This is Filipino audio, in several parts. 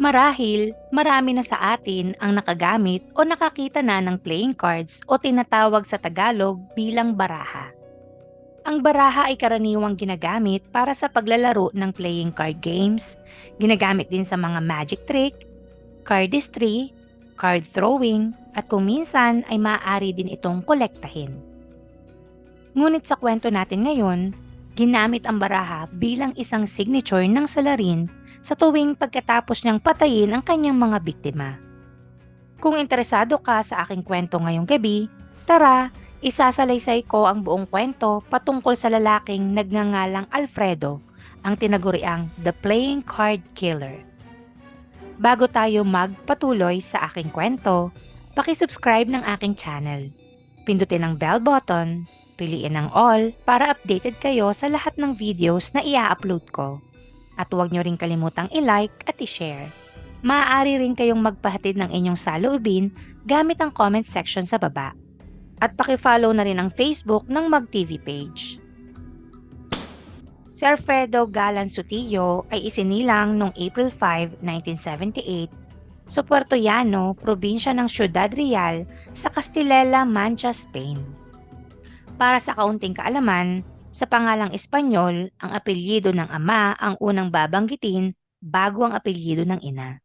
Marahil, marami na sa atin ang nakagamit o nakakita na ng playing cards o tinatawag sa Tagalog bilang baraha. Ang baraha ay karaniwang ginagamit para sa paglalaro ng playing card games, ginagamit din sa mga magic trick, cardistry, card throwing, at kung minsan ay maaari din itong kolektahin. Ngunit sa kwento natin ngayon, ginamit ang baraha bilang isang signature ng salarin sa tuwing pagkatapos niyang patayin ang kanyang mga biktima. Kung interesado ka sa aking kwento ngayong gabi, tara, isasalaysay ko ang buong kwento patungkol sa lalaking nagngangalang Alfredo, ang tinaguriang The Playing Card Killer. Bago tayo magpatuloy sa aking kwento, pakisubscribe ng aking channel. Pindutin ang bell button, piliin ang all para updated kayo sa lahat ng videos na ia-upload ko. At huwag nyo rin kalimutang i-like at i-share. Maaari rin kayong magpahatid ng inyong saloobin gamit ang comment section sa baba. At pakifollow na rin ang Facebook ng MagTV page. Si Alfredo Galan Sutillo ay isinilang noong April 5, 1978 sa Puerto Llano, probinsya ng Ciudad Real sa Castilla Mancha, Spain. Para sa kaunting kaalaman, sa pangalang Espanyol, ang apelyido ng ama ang unang babanggitin bago ang apelyido ng ina.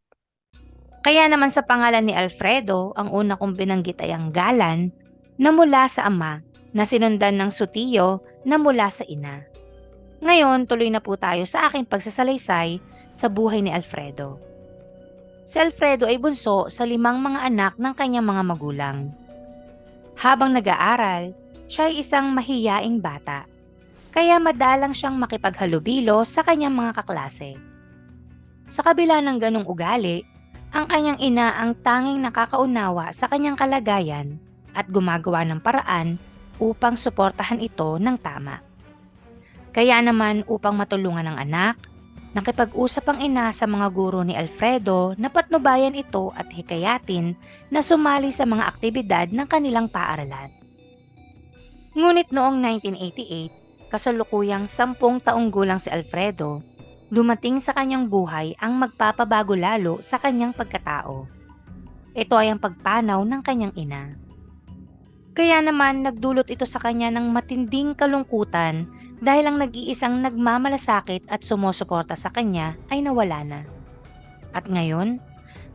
Kaya naman sa pangalan ni Alfredo, ang una kong binanggit ay ang Galan na mula sa ama na sinundan ng Sutillo na mula sa ina. Ngayon, tuloy na po tayo sa aking pagsasalaysay sa buhay ni Alfredo. Si Alfredo ay bunso sa limang mga anak ng kanyang mga magulang. Habang nag-aaral, siya ay isang mahiyaing bata kaya madalang siyang makipaghalubilo sa kanyang mga kaklase. Sa kabila ng ganong ugali, ang kanyang ina ang tanging nakakaunawa sa kanyang kalagayan at gumagawa ng paraan upang suportahan ito ng tama. Kaya naman upang matulungan ang anak, nakipag-usap ang ina sa mga guro ni Alfredo na patnubayan ito at hikayatin na sumali sa mga aktibidad ng kanilang paaralan. Ngunit noong 1988, kasalukuyang sampung taong gulang si Alfredo, dumating sa kanyang buhay ang magpapabago lalo sa kanyang pagkatao. Ito ay ang pagpanaw ng kanyang ina. Kaya naman nagdulot ito sa kanya ng matinding kalungkutan dahil ang nag-iisang nagmamalasakit at sumusuporta sa kanya ay nawala na. At ngayon,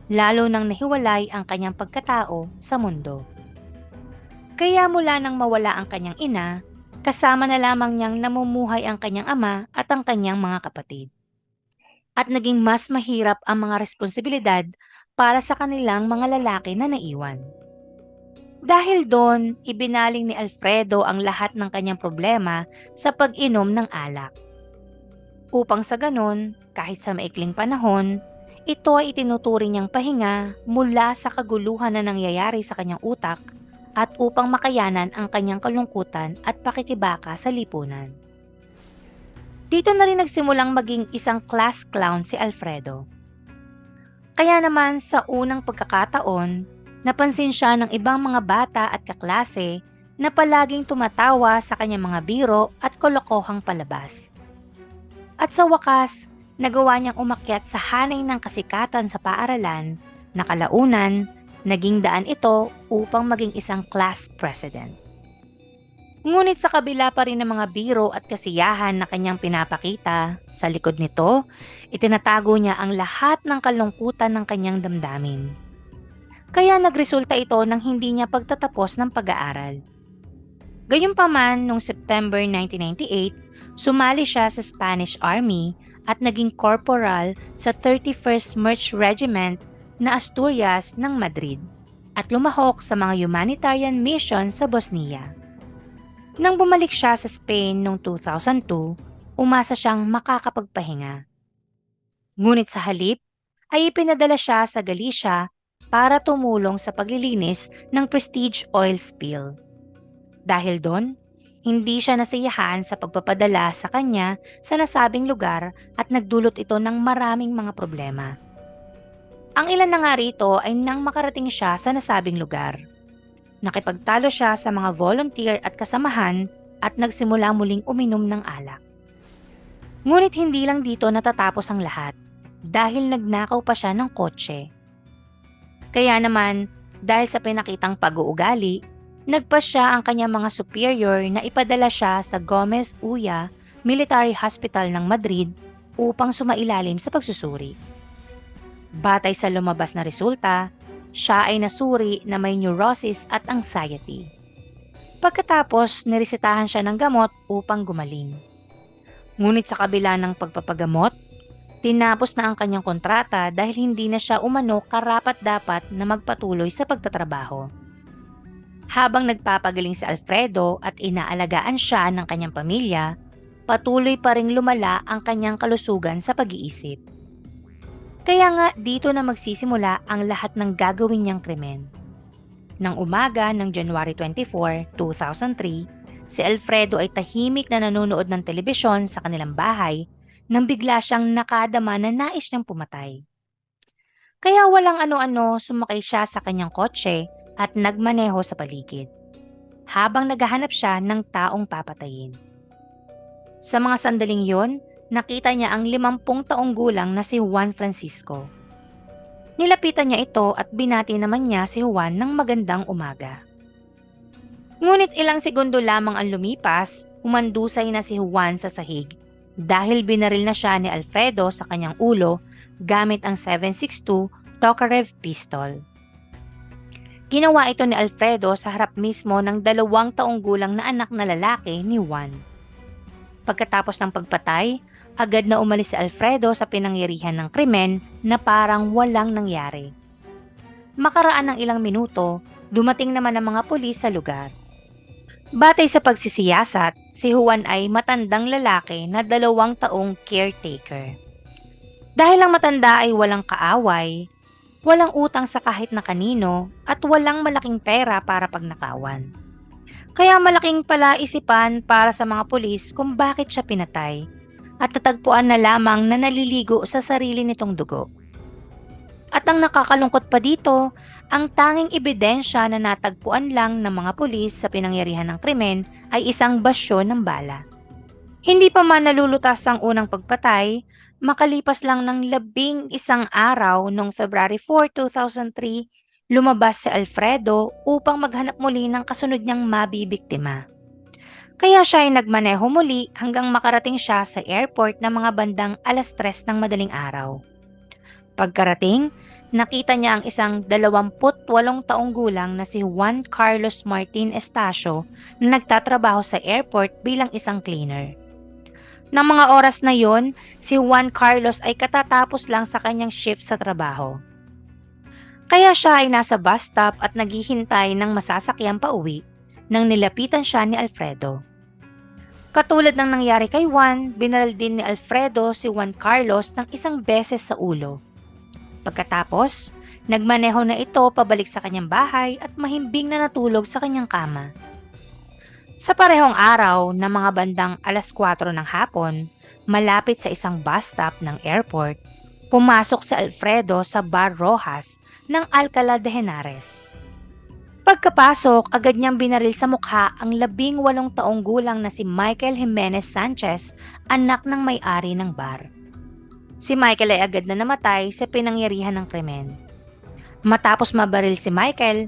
lalo nang nahiwalay ang kanyang pagkatao sa mundo. Kaya mula nang mawala ang kanyang ina, kasama na lamang niyang namumuhay ang kanyang ama at ang kanyang mga kapatid. At naging mas mahirap ang mga responsibilidad para sa kanilang mga lalaki na naiwan. Dahil doon, ibinaling ni Alfredo ang lahat ng kanyang problema sa pag-inom ng alak. Upang sa ganon, kahit sa maikling panahon, ito ay itinuturing niyang pahinga mula sa kaguluhan na nangyayari sa kanyang utak at upang makayanan ang kanyang kalungkutan at pakikibaka sa lipunan. Dito na rin nagsimulang maging isang class clown si Alfredo. Kaya naman sa unang pagkakataon, napansin siya ng ibang mga bata at kaklase na palaging tumatawa sa kanyang mga biro at kolokohang palabas. At sa wakas, nagawa niyang umakyat sa hanay ng kasikatan sa paaralan na kalaunan Naging daan ito upang maging isang class president. Ngunit sa kabila pa rin ng mga biro at kasiyahan na kanyang pinapakita, sa likod nito, itinatago niya ang lahat ng kalungkutan ng kanyang damdamin. Kaya nagresulta ito ng hindi niya pagtatapos ng pag-aaral. Gayunpaman, noong September 1998, sumali siya sa Spanish Army at naging corporal sa 31st Merch Regiment na Asturias ng Madrid at lumahok sa mga humanitarian mission sa Bosnia. Nang bumalik siya sa Spain noong 2002, umasa siyang makakapagpahinga. Ngunit sa halip, ay ipinadala siya sa Galicia para tumulong sa paglilinis ng Prestige oil spill. Dahil doon, hindi siya nasiyahan sa pagpapadala sa kanya sa nasabing lugar at nagdulot ito ng maraming mga problema. Ang ilan na nga rito ay nang makarating siya sa nasabing lugar. Nakipagtalo siya sa mga volunteer at kasamahan at nagsimula muling uminom ng alak. Ngunit hindi lang dito natatapos ang lahat. dahil nagnakaw pa siya ng kotse. Kaya naman, dahil sa pinakitang pag-uugali, nagpa siya ang kanyang mga superior na ipadala siya sa Gomez Uya Military Hospital ng Madrid upang sumailalim sa pagsusuri. Batay sa lumabas na resulta, siya ay nasuri na may neurosis at anxiety. Pagkatapos, niresetahan siya ng gamot upang gumaling. Ngunit sa kabila ng pagpapagamot, tinapos na ang kanyang kontrata dahil hindi na siya umano karapat-dapat na magpatuloy sa pagtatrabaho. Habang nagpapagaling si Alfredo at inaalagaan siya ng kanyang pamilya, patuloy pa ring lumala ang kanyang kalusugan sa pag-iisip. Kaya nga dito na magsisimula ang lahat ng gagawin niyang krimen. Nang umaga ng January 24, 2003, si Alfredo ay tahimik na nanonood ng telebisyon sa kanilang bahay nang bigla siyang nakadama na nais niyang pumatay. Kaya walang ano-ano sumakay siya sa kanyang kotse at nagmaneho sa paligid habang naghahanap siya ng taong papatayin. Sa mga sandaling yon, nakita niya ang limampung taong gulang na si Juan Francisco. Nilapitan niya ito at binati naman niya si Juan ng magandang umaga. Ngunit ilang segundo lamang ang lumipas, umandusay na si Juan sa sahig dahil binaril na siya ni Alfredo sa kanyang ulo gamit ang 7.62 Tokarev pistol. Ginawa ito ni Alfredo sa harap mismo ng dalawang taong gulang na anak na lalaki ni Juan. Pagkatapos ng pagpatay, agad na umalis si Alfredo sa pinangyarihan ng krimen na parang walang nangyari. Makaraan ng ilang minuto, dumating naman ang mga pulis sa lugar. Batay sa pagsisiyasat, si Juan ay matandang lalaki na dalawang taong caretaker. Dahil ang matanda ay walang kaaway, walang utang sa kahit na kanino at walang malaking pera para pagnakawan. Kaya malaking palaisipan para sa mga pulis kung bakit siya pinatay at natagpuan na lamang na naliligo sa sarili nitong dugo. At ang nakakalungkot pa dito, ang tanging ebidensya na natagpuan lang ng mga pulis sa pinangyarihan ng krimen ay isang basyo ng bala. Hindi pa man nalulutas ang unang pagpatay, makalipas lang ng labing isang araw noong February 4, 2003, lumabas si Alfredo upang maghanap muli ng kasunod niyang mabibiktima. Kaya siya ay nagmaneho muli hanggang makarating siya sa airport ng mga bandang alas 3 ng madaling araw. Pagkarating, nakita niya ang isang 28 taong gulang na si Juan Carlos Martin Estacio na nagtatrabaho sa airport bilang isang cleaner. Nang mga oras na yon, si Juan Carlos ay katatapos lang sa kanyang shift sa trabaho. Kaya siya ay nasa bus stop at naghihintay ng masasakyan pa uwi nang nilapitan siya ni Alfredo. Katulad ng nangyari kay Juan, binaril din ni Alfredo si Juan Carlos ng isang beses sa ulo. Pagkatapos, nagmaneho na ito pabalik sa kanyang bahay at mahimbing na natulog sa kanyang kama. Sa parehong araw na mga bandang alas 4 ng hapon, malapit sa isang bus stop ng airport, pumasok si Alfredo sa Bar Rojas ng Alcala de Henares. Pagkapasok, agad niyang binaril sa mukha ang labing walong taong gulang na si Michael Jimenez Sanchez, anak ng may-ari ng bar. Si Michael ay agad na namatay sa pinangyarihan ng krimen. Matapos mabaril si Michael,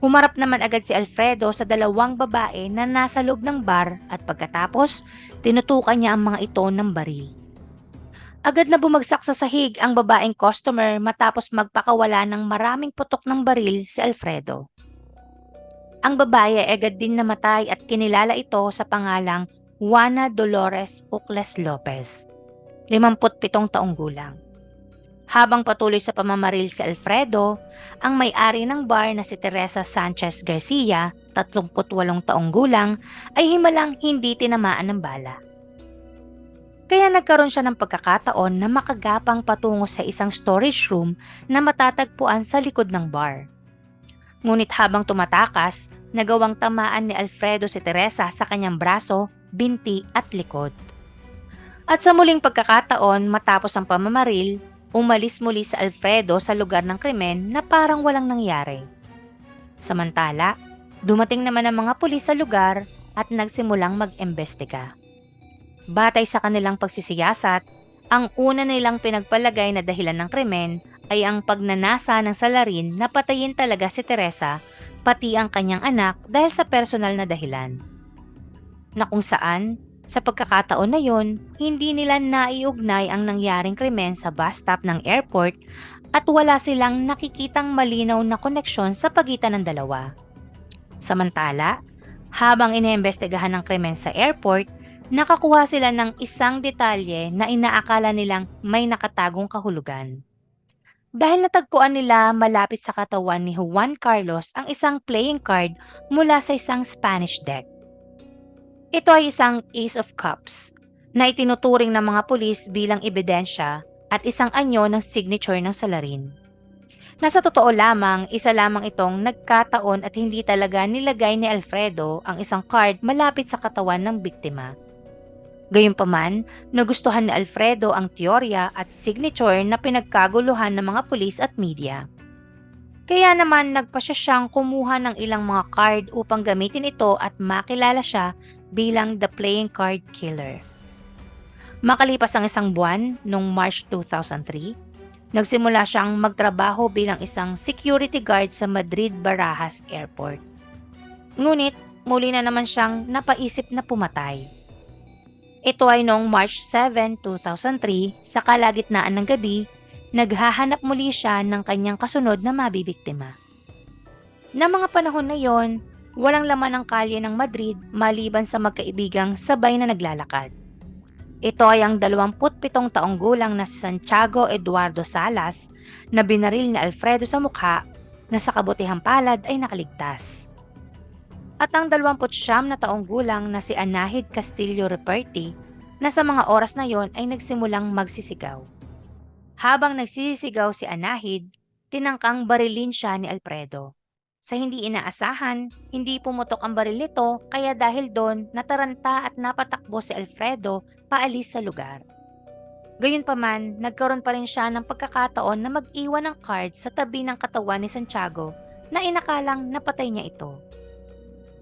humarap naman agad si Alfredo sa dalawang babae na nasa loob ng bar at pagkatapos, tinutukan niya ang mga ito ng baril. Agad na bumagsak sa sahig ang babaeng customer matapos magpakawala ng maraming putok ng baril si Alfredo. Ang babae ay agad din namatay at kinilala ito sa pangalang Juana Dolores Ucles Lopez, 57 taong gulang. Habang patuloy sa pamamaril si Alfredo, ang may-ari ng bar na si Teresa Sanchez Garcia, 38 taong gulang, ay himalang hindi tinamaan ng bala. Kaya nagkaroon siya ng pagkakataon na makagapang patungo sa isang storage room na matatagpuan sa likod ng bar. Ngunit habang tumatakas, nagawang tamaan ni Alfredo si Teresa sa kanyang braso, binti at likod. At sa muling pagkakataon matapos ang pamamaril, umalis muli si Alfredo sa lugar ng krimen na parang walang nangyari. Samantala, dumating naman ang mga pulis sa lugar at nagsimulang mag-embestiga. Batay sa kanilang pagsisiyasat, Ang una nilang pinagpalagay na dahilan ng krimen ay ang pagnanasa ng salarin na patayin talaga si Teresa pati ang kanyang anak dahil sa personal na dahilan. Na kung saan, sa pagkakataon na yon, hindi nila naiugnay ang nangyaring krimen sa bus stop ng airport at wala silang nakikitang malinaw na koneksyon sa pagitan ng dalawa. Samantala, habang iniimbestigahan ng krimen sa airport, nakakuha sila ng isang detalye na inaakala nilang may nakatagong kahulugan. Dahil natagpuan nila malapit sa katawan ni Juan Carlos ang isang playing card mula sa isang Spanish deck. Ito ay isang Ace of Cups na itinuturing ng mga pulis bilang ebidensya at isang anyo ng signature ng salarin. Nasa totoo lamang, isa lamang itong nagkataon at hindi talaga nilagay ni Alfredo ang isang card malapit sa katawan ng biktima. Gayunpaman, nagustuhan ni Alfredo ang teorya at signature na pinagkaguluhan ng mga pulis at media. Kaya naman nagpasya siyang kumuha ng ilang mga card upang gamitin ito at makilala siya bilang the playing card killer. Makalipas ang isang buwan, noong March 2003, nagsimula siyang magtrabaho bilang isang security guard sa Madrid Barajas Airport. Ngunit, muli na naman siyang napaisip na pumatay. Ito ay noong March 7, 2003, sa kalagitnaan ng gabi, naghahanap muli siya ng kanyang kasunod na mabibiktima. Na mga panahon na yon, walang laman ang kalye ng Madrid maliban sa magkaibigang sabay na naglalakad. Ito ay ang 27 taong gulang na si Santiago Eduardo Salas na binaril ni Alfredo sa mukha na sa kabutihang palad ay nakaligtas. At ang 29 na taong gulang na si Anahid Castillo Reperti na sa mga oras na yon ay nagsimulang magsisigaw. Habang nagsisigaw si Anahid, tinangkang barilin siya ni Alfredo. Sa hindi inaasahan, hindi pumutok ang baril nito kaya dahil doon nataranta at napatakbo si Alfredo paalis sa lugar. Gayunpaman, nagkaroon pa rin siya ng pagkakataon na mag-iwan ng card sa tabi ng katawan ni Santiago na inakalang napatay niya ito.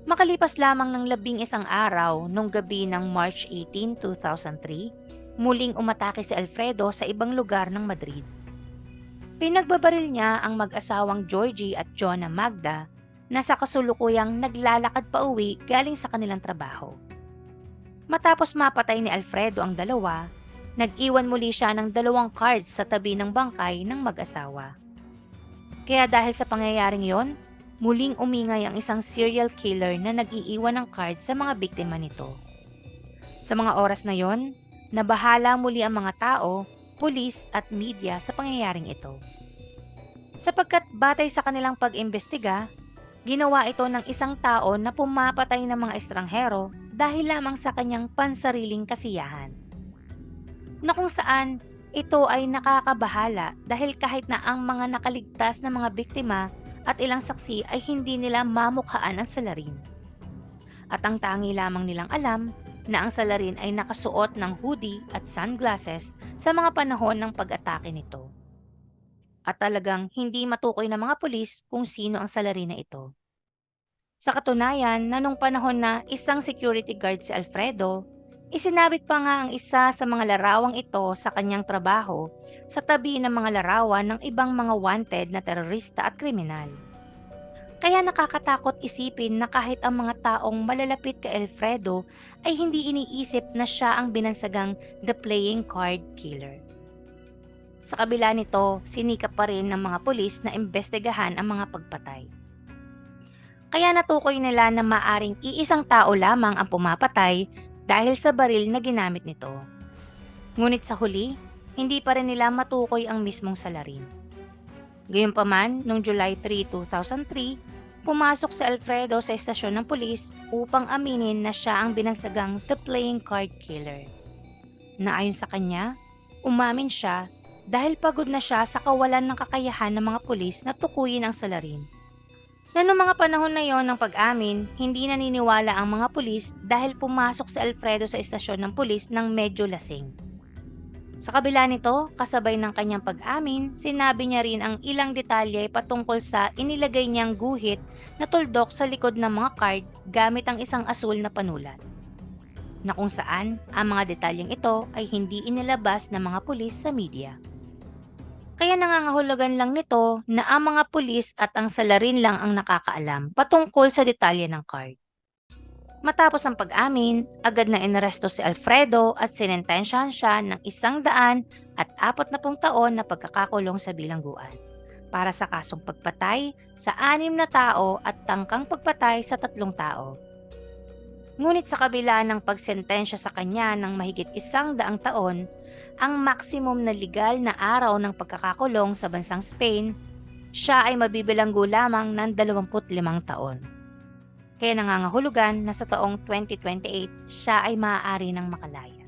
Makalipas lamang ng labing isang araw nung gabi ng March 18, 2003, muling umatake si Alfredo sa ibang lugar ng Madrid. Pinagbabaril niya ang mag-asawang Georgie at Jonah Magda na sa kasulukuyang naglalakad pa uwi galing sa kanilang trabaho. Matapos mapatay ni Alfredo ang dalawa, nag-iwan muli siya ng dalawang cards sa tabi ng bangkay ng mag-asawa. Kaya dahil sa pangyayaring yon, muling umingay ang isang serial killer na nag-iiwan ng cards sa mga biktima nito. Sa mga oras na yon, nabahala muli ang mga tao pulis at media sa pangyayaring ito. Sapagkat batay sa kanilang pag-imbestiga, ginawa ito ng isang tao na pumapatay ng mga estranghero dahil lamang sa kanyang pansariling kasiyahan. Na kung saan ito ay nakakabahala dahil kahit na ang mga nakaligtas na mga biktima at ilang saksi ay hindi nila mamukhaan ang salarin. At ang tangi lamang nilang alam na ang salarin ay nakasuot ng hoodie at sunglasses sa mga panahon ng pag-atake nito. At talagang hindi matukoy ng mga pulis kung sino ang salarin na ito. Sa katunayan na nung panahon na isang security guard si Alfredo, isinabit pa nga ang isa sa mga larawang ito sa kanyang trabaho sa tabi ng mga larawan ng ibang mga wanted na terorista at kriminal. Kaya nakakatakot isipin na kahit ang mga taong malalapit kay Alfredo ay hindi iniisip na siya ang binansagang the playing card killer. Sa kabila nito, sinikap pa rin ng mga pulis na imbestigahan ang mga pagpatay. Kaya natukoy nila na maaring iisang tao lamang ang pumapatay dahil sa baril na ginamit nito. Ngunit sa huli, hindi pa rin nila matukoy ang mismong salarin. Gayunpaman, noong July 3, 2003, pumasok si Alfredo sa estasyon ng pulis upang aminin na siya ang binansagang the playing card killer. Na ayon sa kanya, umamin siya dahil pagod na siya sa kawalan ng kakayahan ng mga pulis na tukuyin ang salarin. Na noong mga panahon na yon ng pag-amin, hindi naniniwala ang mga pulis dahil pumasok si Alfredo sa estasyon ng pulis ng medyo lasing. Sa kabila nito, kasabay ng kanyang pag-amin, sinabi niya rin ang ilang detalye patungkol sa inilagay niyang guhit na tuldok sa likod ng mga card gamit ang isang asul na panulat. na kung saan ang mga detalyeng ito ay hindi inilabas ng mga pulis sa media. Kaya nangangahulugan lang nito na ang mga pulis at ang salarin lang ang nakakaalam patungkol sa detalye ng card. Matapos ang pag-amin, agad na inaresto si Alfredo at sinentensyahan siya ng isang daan at apat na pung taon na pagkakakulong sa bilangguan para sa kasong pagpatay sa anim na tao at tangkang pagpatay sa tatlong tao. Ngunit sa kabila ng pagsentensya sa kanya ng mahigit isang daang taon, ang maximum na legal na araw ng pagkakakulong sa bansang Spain, siya ay mabibilanggo lamang ng 25 taon. Kaya nangangahulugan na sa taong 2028 siya ay maaari ng makalaya.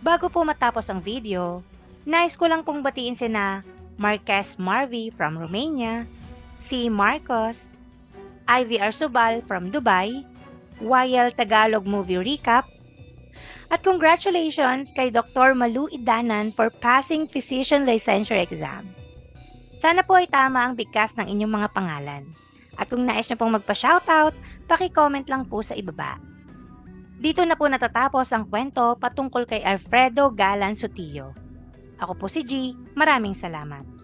Bago po matapos ang video, nais ko lang pong batiin sina Marquez Marvi from Romania, si Marcos, Ivy Arsubal from Dubai, YL Tagalog Movie Recap, at congratulations kay Dr. Malu Idanan for passing Physician Licensure Exam. Sana po ay tama ang bigkas ng inyong mga pangalan. At kung nais nyo pong magpa-shoutout, paki-comment lang po sa ibaba. Dito na po natatapos ang kwento patungkol kay Alfredo Galan Sotillo. Ako po si G. Maraming salamat.